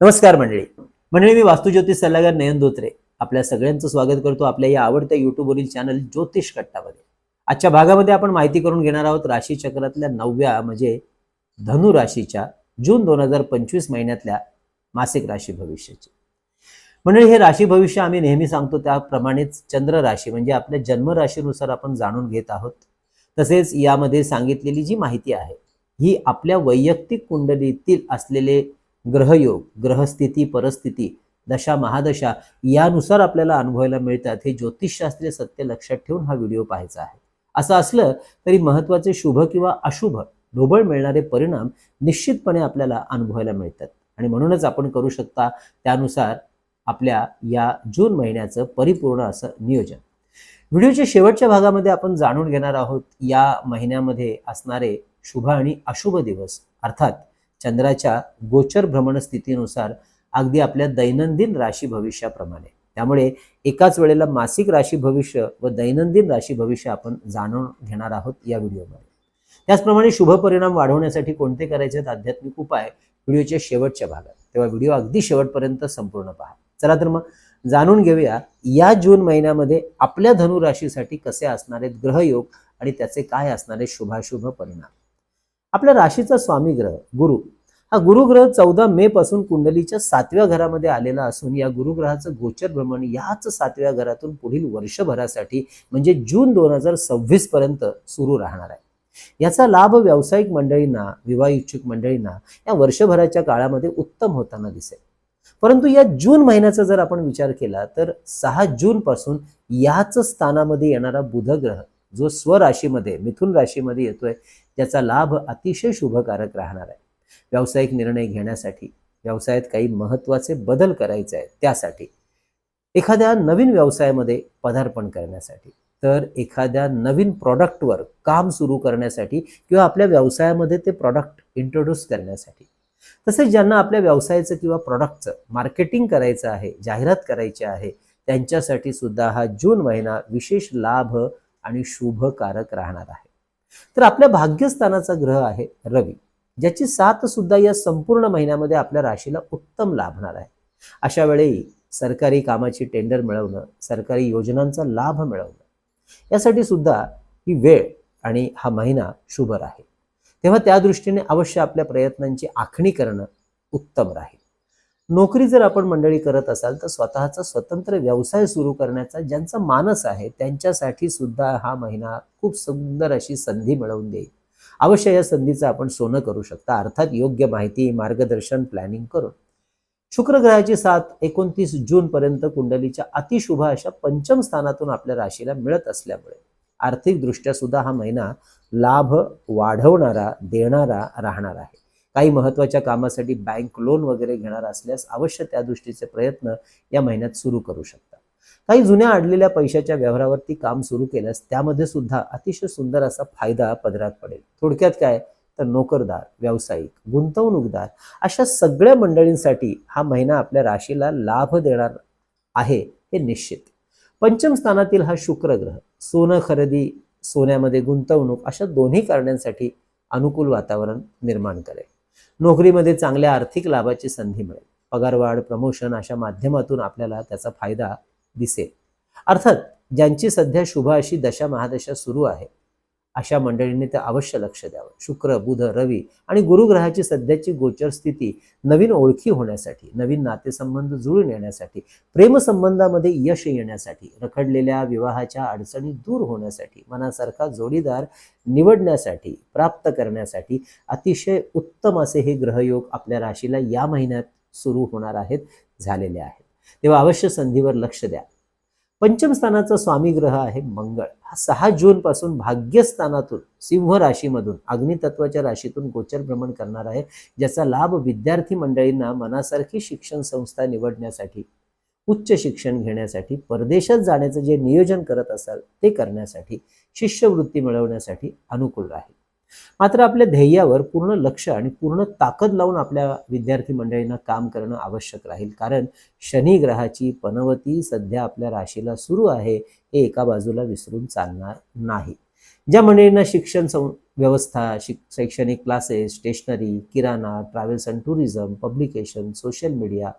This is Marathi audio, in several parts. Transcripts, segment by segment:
नमस्कार मंडळी. मंडळी मी वास्तुज्योतिष सल्लागार नयन धोत्रे. आपल्या सगळ्यांचं स्वागत करतो आपल्या या आवडत्या युट्यूबवरील चॅनल ज्योतिष कट्टामध्ये. आजच्या भागामध्ये आपण माहिती करून घेणार आहोत राशी चक्रातल्या नवव्या म्हणजे धनु राशीच्या जून दोन हजार पंचवीस महिन्यातल्या मासिक राशी भविष्याची. मंडळी हे राशी भविष्य आम्ही नेहमी सांगतो त्याप्रमाणेच चंद्र राशी म्हणजे आपल्या जन्म राशीनुसार आपण जाणून घेत आहोत. तसेच यामध्ये सांगितलेली जी माहिती आहे ही आपल्या वैयक्तिक कुंडलीतील असलेले ग्रहयोग ग्रहस्थिती परिस्थिती दशा महादशा यानुसार आपल्याला अनुभवायला मिळतात. हे ज्योतिषशास्त्रीय सत्य लक्षात ठेवून हा व्हिडिओ पाहायचा आहे. असं असलं तरी महत्त्वाचे शुभ किंवा अशुभ ढोबळ मिळणारे परिणाम निश्चितपणे आपल्याला अनुभवायला मिळतात. आणि म्हणूनच आपण करू शकता त्यानुसार आपल्या या जून महिन्याचं परिपूर्ण असं नियोजन. व्हिडिओच्या शेवटच्या भागामध्ये आपण जाणून घेणार आहोत या महिन्यामध्ये असणारे शुभ आणि अशुभ दिवस. अर्थात चंद्राच्या गोचर भ्रमण स्थितीनुसार अगदी आपल्या दैनंदिन राशी भविष्याप्रमाणे. त्यामुळे एकाच वेळेला मासिक राशी भविष्य व दैनंदिन राशी भविष्य आपण जाणून घेणार आहोत या व्हिडिओमध्ये. त्याचप्रमाणे शुभ परिणाम वाढवण्यासाठी कोणते करायचे आध्यात्मिक उपाय व्हिडिओच्या शेवटच्या भागात. तेव्हा व्हिडिओ अगदी शेवटपर्यंत संपूर्ण पहा. चला तर मग जाणून घेऊया या जून महिन्यामध्ये आपल्या धनु राशीसाठी कसे असणार आहेत ग्रहयोग आणि त्याचे काय असणारे शुभाशुभ परिणाम. आपल्या राशीचा स्वामी ग्रह गुरु. हा गुरुग्रह चौदा मे पासून कुंडलीच्या सातव्या घरामध्ये आलेला असून या गुरुग्रहाचं गोचर भ्रमण याच सातव्या घरातून पुढील वर्षभरासाठी म्हणजे जून दोन हजार सव्वीस पर्यंत सुरू राहणार आहे. याचा लाभ व्यावसायिक मंडळींना विवाह इच्छुक मंडळींना या वर्षभराच्या काळामध्ये उत्तम होताना दिसेल. परंतु या जून महिन्याचा जर आपण विचार केला तर सहा जून पासून याच स्थानामध्ये येणारा बुध ग्रह जो स्वराशीमध्ये मिथुन राशीमध्ये येतोय त्याचा लाभ अतिशय शुभकारक राहणार आहे. व्यावसायिक निर्णय घेण्यासाठी व्यवसायात काही महत्त्वाचे बदल करायचे आहेत त्यासाठी. एखाद्या नवीन व्यवसायामध्ये पदार्पण करण्यासाठी. तर एखाद्या नवीन प्रॉडक्टवर काम सुरू करण्यासाठी किंवा आपल्या व्यवसायामध्ये ते प्रॉडक्ट इंट्रोड्यूस करण्यासाठी. तसेच ज्यांना आपल्या व्यवसायाचं किंवा प्रॉडक्टचं मार्केटिंग करायचं आहे जाहिरात करायची आहे त्यांच्यासाठी सुद्धा हा जून महिना विशेष लाभ आणि शुभकारक राहणार आहे. तर आपल्या भाग्यस्थानाचा ग्रह आहे रवी ज्याची साथ सुद्धा या संपूर्ण महिन्यामध्ये आपल्या राशीला उत्तम लाभणार आहे. अशा वेळी सरकारी कामाची टेंडर मिळवणं सरकारी योजनांचा लाभ मिळवणं यासाठी सुद्धा ही वेळ आणि हा महिना शुभ राहील. तेव्हा त्या दृष्टीने अवश्य आपल्या प्रयत्नांची आखणी करणं उत्तम राहील. नोकरी जर आपण मंडळी करत असाल तर स्वतःचा स्वतंत्र व्यवसाय सुरू करण्याचा ज्यांचा मानस आहे त्यांच्यासाठी सुद्धा हा महिना खूप सुंदर अशी संधी मिळवून देईल. अवश्य या संधीचं आपण सोनं करू शकता. अर्थात योग्य माहिती मार्गदर्शन प्लॅनिंग करून. शुक्र ग्रहाची साथ एकोणतीस जून पर्यंत कुंडलीच्या अतिशुभ अशा पंचम स्थानातून आपल्या राशीला मिळत असल्यामुळे आर्थिक दृष्ट्या सुद्धा हा महिना लाभ वाढवणारा देणारा राहणार आहे. काही महत्त्वाच्या कामासाठी बँक लोन वगैरे घेणार असल्यास अवश्य त्या दृष्टीचे प्रयत्न या महिन्यात सुरू करू शकता. काही जुन्या अडलेल्या पैशाच्या व्यवहारावरती काम सुरू केल्यास त्यामध्ये सुद्धा अतिशय सुंदर असा फायदा पदरात पडेल. थोडक्यात काय? तर नोकरदार व्यावसायिक गुंतवणूकदार अशा सगळ्या मंडळींसाठी हा महिना आपल्या राशीला लाभ देणार आहे हे निश्चित. पंचम स्थानातील हा शुक्र ग्रह सोनं खरेदी सोन्यामध्ये गुंतवणूक अशा दोन्ही कारणांसाठी अनुकूल वातावरण निर्माण करेल. नोकरीमध्ये चांगल्या आर्थिक लाभाची संधी मिळेल. पगारवाढ प्रमोशन अशा माध्यमातून आपल्याला त्याचा फायदा दिसेल. अर्थात ज्यांची सध्या शुभ अशी दशा महादशा सुरू आहे अशा मंडळींनी ते अवश्य लक्ष द्यावं. शुक्र बुध रवी आणि गुरुग्रहाची सध्याची गोचर स्थिती नवीन ओळखी होण्यासाठी नवीन नातेसंबंध जुळून येण्यासाठी प्रेमसंबंधामध्ये यश येण्यासाठी रखडलेल्या विवाहाच्या अडचणी दूर होण्यासाठी मनासारखा जोडीदार निवडण्यासाठी प्राप्त करण्यासाठी अतिशय उत्तम असे हे ग्रहयोग आपल्या राशीला या महिन्यात सुरू होणार आहेत झालेले आहेत. तेव्हा अवश्य संधीवर लक्ष द्या. पंचम स्थानाचा स्वामी ग्रह आहे मंगळ. हा सहा जून पासून भाग्यस्थानातून सिंह राशीमधून अग्नितत्वाच्या राशीतून गोचर भ्रमण करणार आहे ज्याचा लाभ विद्यार्थी मंडळींना मनासारखी शिक्षण संस्था निवडण्यासाठी उच्च शिक्षण घेण्यासाठी परदेशात जाण्याचं जे नियोजन करत असाल ते करण्यासाठी शिष्यवृत्ती मिळवण्यासाठी अनुकूल राहील. मात्र आपल्या ध्येयावर पूर्ण लक्ष आणि पूर्ण ताकद लावून आपल्या विद्यार्थी मंडळींना काम करणं आवश्यक राहील. कारण शनी ग्रहाची पनवती सध्या आपल्या राशीला सुरू आहे हे एका बाजूला विसरून चालणार नाही. ज्या मंडळींना शिक्षण सं व्यवस्था शिक शैक्षणिक classes stationery Kirana travels and tourism publication social media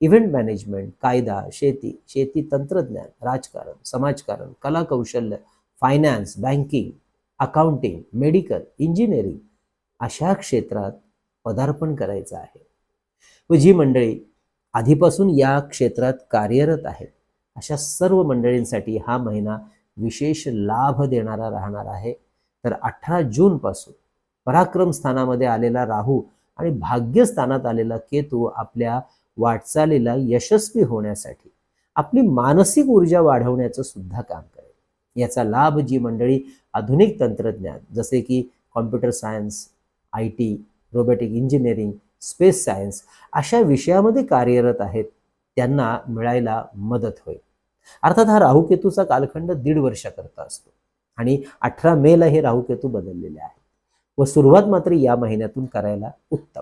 event management कायदा शेती शेती तंत्रज्ञान राजकारण समाजकारण कला कौशल्य finance banking accounting medical engineering अशा क्षेत्रात पदार्पण करायचं आहे. व जी मंडळी आधीपासून या क्षेत्रात कार्यरत आहेत. अशा सर्व मंडळींसाठी हा महिना विशेष लाभ देणारा राहणार आहे. तर अठरा जूनपासून पराक्रम स्थानामध्ये आलेला राहू आणि भाग्यस्थानात आलेला केतू आपल्या वाटचालीला यशस्वी होण्यासाठी आपली मानसिक ऊर्जा वाढवण्याचं सुद्धा काम करतो. याचा लाभ जी मंडळी आधुनिक तंत्रज्ञान जसे की computer science I T robotic engineering space science अशा विषयामध्ये कार्यरत आहेत त्यांना मिळायला मदत होईल. अर्थात हा राहुकेतूचा कालखंड दीड वर्षाकरता असतो आणि अठरा मेला हे राहुकेतू बदललेले आहेत. व सुरुवात मात्र या महिन्यातून करायला उत्तम.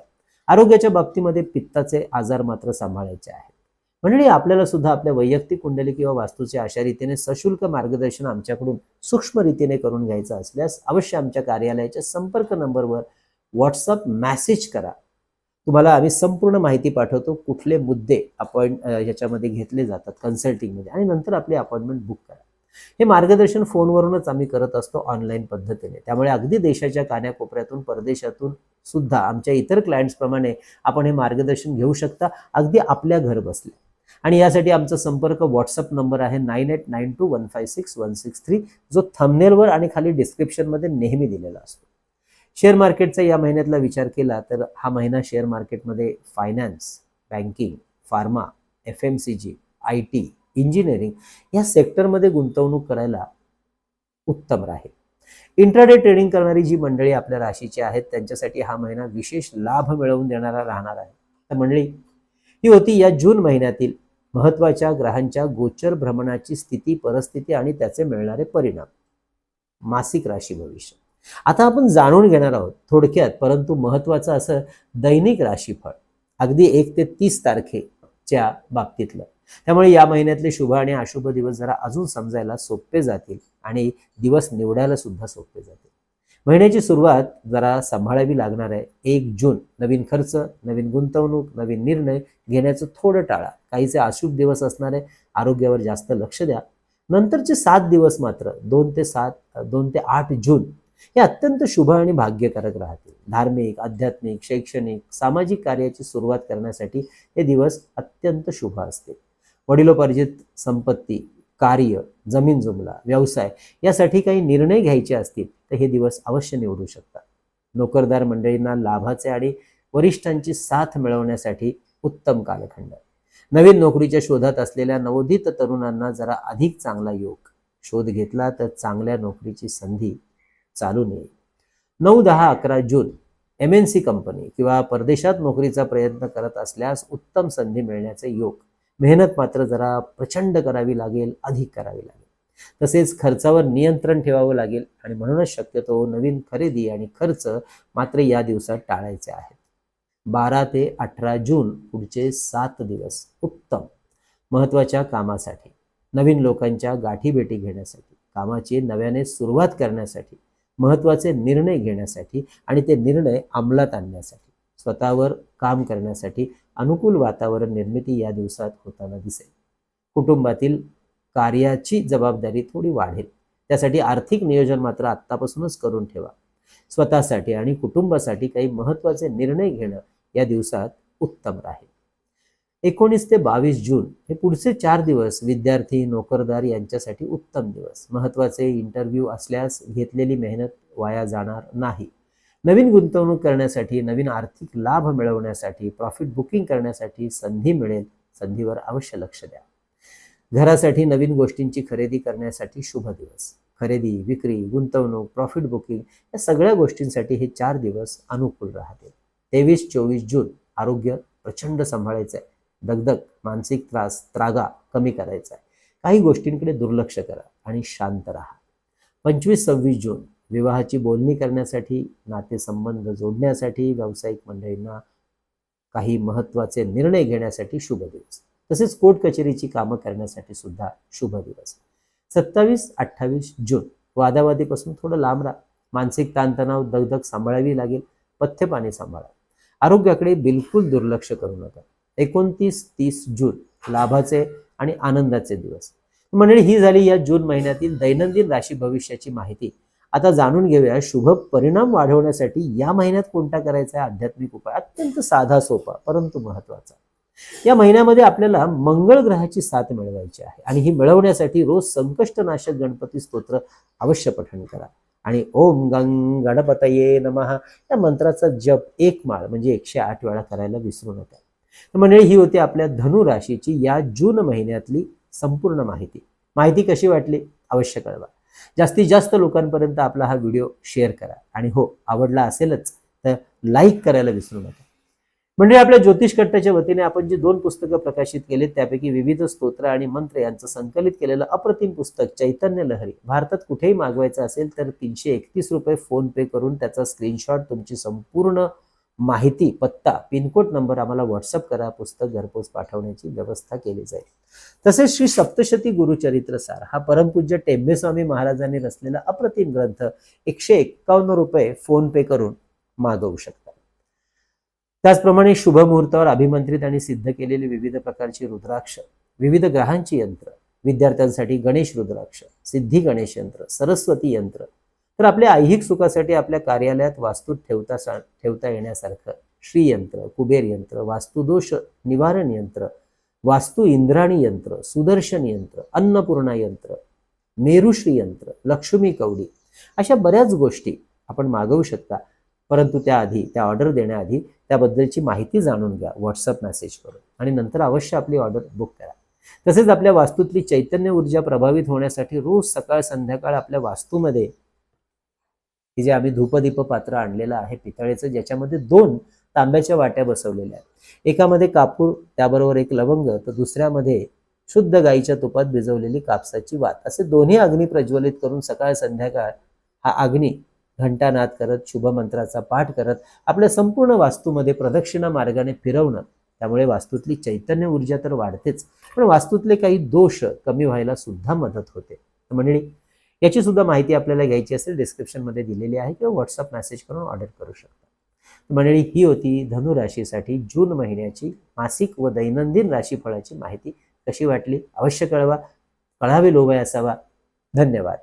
आरोग्याच्या बाबतीमध्ये पित्ताचे आजार मात्र सांभाळायचे आहेत. म्हणजे आपल्याला सुद्धा आपल्या वैयक्तिक कुंडली किंवा वास्तूचे अशा रीतीने सशुल्क मार्गदर्शन आमच्याकडून सूक्ष्म रीतीने करून घ्यायचं असल्यास अवश्य आमच्या कार्यालयाच्या संपर्क नंबरवर व्हॉट्सअप मॅसेज करा. तुम्हाला आम्ही संपूर्ण माहिती पाठवतो कुठले मुद्दे अपॉइंट याच्यामध्ये घेतले जातात कन्सल्टिंगमध्ये आणि नंतर आपली अपॉइंटमेंट बुक करा. हे मार्गदर्शन फोनवरूनच आम्ही करत असतो ऑनलाईन पद्धतीने. त्यामुळे अगदी देशाच्या कान्याकोपऱ्यातून परदेशातून सुद्धा आमच्या इतर क्लायंट्सप्रमाणे आपण हे मार्गदर्शन घेऊ शकता. अगदी आपल्या घर बसले आणि यासाठी आमचा संपर्क व्हॉट्सअप नंबर आहे nine eight nine two one five six one six three जो थंबनेलवर आणि खाली डिस्क्रिप्शनमध्ये नेहमी दिलेला असतो. शेअर मार्केटचा या महिन्यातला विचार केला तर हा महिना शेअर मार्केटमध्ये finance banking pharma F M C G I T engineering या सेक्टरमध्ये गुंतवणूक करायला उत्तम राहील. इंट्राडे ट्रेडिंग करणारी जी मंडळी आपल्या राशीची आहेत त्यांच्यासाठी हा महिना विशेष लाभ मिळवून देणारा राहणार आहे. तर मंडळी ही होती या जून महिन्यातील महत्त्वाच्या ग्रहांच्या गोचर भ्रमणाची स्थिती परिस्थिती आणि त्याचे मिळणारे परिणाम. मासिक राशी भविष्य. आता आपण जाणून घेणार आहोत थोडक्यात परंतु महत्वाचं असं दैनिक राशीफळ. अगदी एक ते तीस तारखेच्या बाबतीतलं. त्यामुळे या महिन्यातले शुभ आणि अशुभ दिवस जरा अजून समजायला सोपे जातील आणि दिवस निवडायला सुद्धा सोपे जातील. महिन्याची सुरुवात जरा सांभाळावी लागणार आहे. एक जून नवीन खर्च नवीन गुंतवणूक नवीन निर्णय घेण्याचं थोडं टाळा. काहीचे अशुभ दिवस असणार आहे. आरोग्यावर जास्त लक्ष द्या. नंतरचे सात दिवस मात्र दोन ते सात दोन ते आठ जून हे अत्यंत शुभ आणि भाग्यकारक राहतील. धार्मिक आध्यात्मिक शैक्षणिक सामाजिक कार्याची सुरुवात करण्यासाठी हे दिवस अत्यंत शुभ असतील. वडिलोपार्जित संपत्ती कार्य जमीन जुमला व्यवसाय यासाठी काही निर्णय घ्यायचे असतील तर हे दिवस अवश्य निवडू शकतात नोकरदार मंडळींना लाभाचे आणि वरिष्ठांची साथ मिळवण्यासाठी उत्तम कालखंड. नवीन नोकरीच्या शोधात असलेल्या नवोदित तरुणांना जरा अधिक चांगला योग. शोध घेतला तर चांगल्या नोकरीची संधी चालून येईल नऊ दहा अकरा जून एम एन सी कंपनी किंवा परदेशात नोकरीचा प्रयत्न करत असल्यास उत्तम संधी मिळण्याचे योग. मेहनत मात्र जरा प्रचंड करावी लागेल अधिक करावी लागेल. तसेच खर्चावर नियंत्रण ठेवावं लागेल आणि म्हणूनच शक्यतो नवीन खरेदी आणि खर्च मात्र या दिवसात टाळायचे आहेत. बारा ते अठरा जून पुढचे सात दिवस उत्तम महत्त्वाच्या कामासाठी नवीन लोकांच्या गाठीभेटी घेण्यासाठी कामाची नव्याने सुरुवात करण्यासाठी महत्त्वाचे निर्णय घेण्यासाठी आणि ते निर्णय अंमलात आणण्यासाठी स्वतःवर काम करण्यासाठी अनुकूल वातावरण निर्मिती या दिवसात होताना दिसेल. कुटुंबातील कार्याची जबाबदारी थोडी वाढेल. त्यासाठी आर्थिक नियोजन मात्र आत्तापासूनच करून ठेवा. स्वतःसाठी आणि कुटुंबासाठी काही महत्त्वाचे निर्णय घेणं या दिवसात उत्तम राहील. एकोणीस ते बावीस जून हे पुढचे चार दिवस विद्यार्थी नोकरदार यांच्यासाठी उत्तम दिवस. महत्त्वाचे इंटरव्ह्यू असल्यास घेतलेली मेहनत वाया जाणार नाही. नवीन गुंतवणूक करण्यासाठी नवीन आर्थिक लाभ मिळवण्यासाठी प्रॉफिट बुकिंग करण्यासाठी संधी मिळेल संधीवर अवश्य लक्ष द्या. घरासाठी नवीन गोष्टींची खरेदी करण्यासाठी शुभ दिवस. खरेदी विक्री गुंतवणूक प्रॉफिट बुकिंग या सगळ्या गोष्टींसाठी हे चार दिवस अनुकूल राहतील. तेवीस चोवीस जून आरोग्य प्रचंड सांभाळायचं आहे दगदग मानसिक त्रास त्रागा कमी करायचा आहे काही गोष्टींकडे दुर्लक्ष करा आणि शांत राहा. पंचवीस सव्वीस जून विवाहाची बोलणी करण्यासाठी नातेसंबंध जोडण्यासाठी व्यावसायिक मंडळींना काही महत्त्वाचे निर्णय घेण्यासाठी शुभ दिवस. तसेच कोर्ट कचेरीची कामं करण्यासाठी सुद्धा शुभ दिवस. सत्तावीस अठ्ठावीस जून. वादावादीपासून थोडं लांब राहा. मानसिक ताणतणाव दगदग सांभाळावी लागेल. पथ्यपाणी सांभाळा. आरोग्याकडे बिलकुल दुर्लक्ष करू नका. एकोणतीस तीस जून. लाभाचे आणि आनंदाचे दिवस. मंडळी ही झाली या जून महिन्यातील दैनंदिन राशी भविष्याची माहिती. आता जाणून घेऊया शुभ परिणाम वाढवण्यासाठी या महिन्यात कोणता करायचा आहे आध्यात्मिक उपाय? अत्यंत साधा सोपा परंतु महत्त्वाचा या महिन्यामध्ये आपल्याला मंगळ ग्रहाची साथ मिळवायची आहे आणि ही मिळवण्यासाठी रोज संकष्टनाशक गणपती स्तोत्र अवश्य पठण करा. आणि ओम गंग गणपतये नमहा या मंत्राचा जप एक माळ म्हणजे एकशे आठ वेळा करायला विसरू नका. तर मंडळी ही होती आपल्या धनु राशीची या जून महिन्यातली संपूर्ण माहिती. माहिती कशी वाटली? अवश्य कळवा. जास्तीत जास्त लोकांपर्यंत आपला हा व्हिडिओ शेअर करा. आणि हो आवडला असेलच तर लाईक करायला विसरू नका. म्हणजे आपल्या ज्योतिष कट्टाच्या वतीने आपण जी दोन पुस्तकं प्रकाशित केली त्यापैकी विविध स्तोत्र आणि मंत्र यांचं संकलित केलेलं अप्रतिम पुस्तक चैतन्य लहरी. भारतात कुठेही मागवायचं असेल तर तीनशे एकतीस रुपये फोन पे करून त्याचा स्क्रीनशॉट तुमची संपूर्ण माहिती पत्ता पिनकोड नंबर आम्हाला व्हॉट्सअप करा पुस्तक घरपोच पाठवण्याची व्यवस्था केली जाईल. तसेच श्री सप्तशती गुरुचरित्रसार हा परमपूज्य टेंबेस्वामी महाराजांनी रचलेला अप्रतिम ग्रंथ एकशे एक्कावन्न रुपये फोन पे करून मागवू शकता. त्याचप्रमाणे शुभ मुहूर्तावर अभिमंत्रित आणि सिद्ध केलेली विविध प्रकारची रुद्राक्ष विविध ग्रहांची यंत्र विद्यार्थ्यांसाठी गणेश रुद्राक्ष सिद्धी गणेश यंत्र सरस्वती यंत्र तर आपल्या ऐहिक सुखासाठी आपल्या कार्यालयात वास्तूत ठेवता ठेवता येण्यासारखं श्रीयंत्र कुबेर यंत्र वास्तुदोष निवारण यंत्र वास्तू इंद्राणी यंत्र सुदर्शन यंत्र अन्नपूर्णा यंत्र मेरुश्री यंत्र लक्ष्मी कवडी अशा बऱ्याच गोष्टी आपण मागवू शकता. परंतु त्याआधी त्या ऑर्डर देण्याआधी त्याबद्दलची माहिती जाणून घ्या व्हॉट्सअप मेसेज करून आणि नंतर अवश्य आपली ऑर्डर बुक करा. तसेच आपल्या वास्तूतली चैतन्य ऊर्जा प्रभावित होण्यासाठी रोज सकाळ संध्याकाळ आपल्या वास्तूमध्ये ही जे आम्ही धूपदीप पात्र आणलेलं आहे पितळेचं ज्याच्यामध्ये दोन तांब्याच्या वाट्या बसवलेल्या आहेत. एकामध्ये कापूर त्याबरोबर एक लवंग तर दुसऱ्यामध्ये शुद्ध गाईच्या तुपात भिजवलेली कापसाची वात. असे दोन्ही अग्नी प्रज्वलित करून सकाळ संध्याकाळ हा अग्नी घंटानाद करत शुभमंत्राचा पाठ करत आपल्या संपूर्ण वास्तूमध्ये प्रदक्षिणा मार्गाने फिरवणं. त्यामुळे वास्तूतली चैतन्य ऊर्जा तर वाढतेच पण वास्तूतले काही दोष कमी व्हायला सुद्धा मदत होते. मंडळी याची सुद्धा माहिती आपल्याला घ्यायची असेल डिस्क्रिप्शनमध्ये दिलेली आहे किंवा व्हॉट्सअप मेसेज करून ऑर्डर करू शकता. मंडळी ही होती धनु राशीसाठी जून महिन्याची मासिक व दैनंदिन राशीफळाची माहिती. कशी वाटली? अवश्य कळवा. कळावे लोभय असावा. धन्यवाद.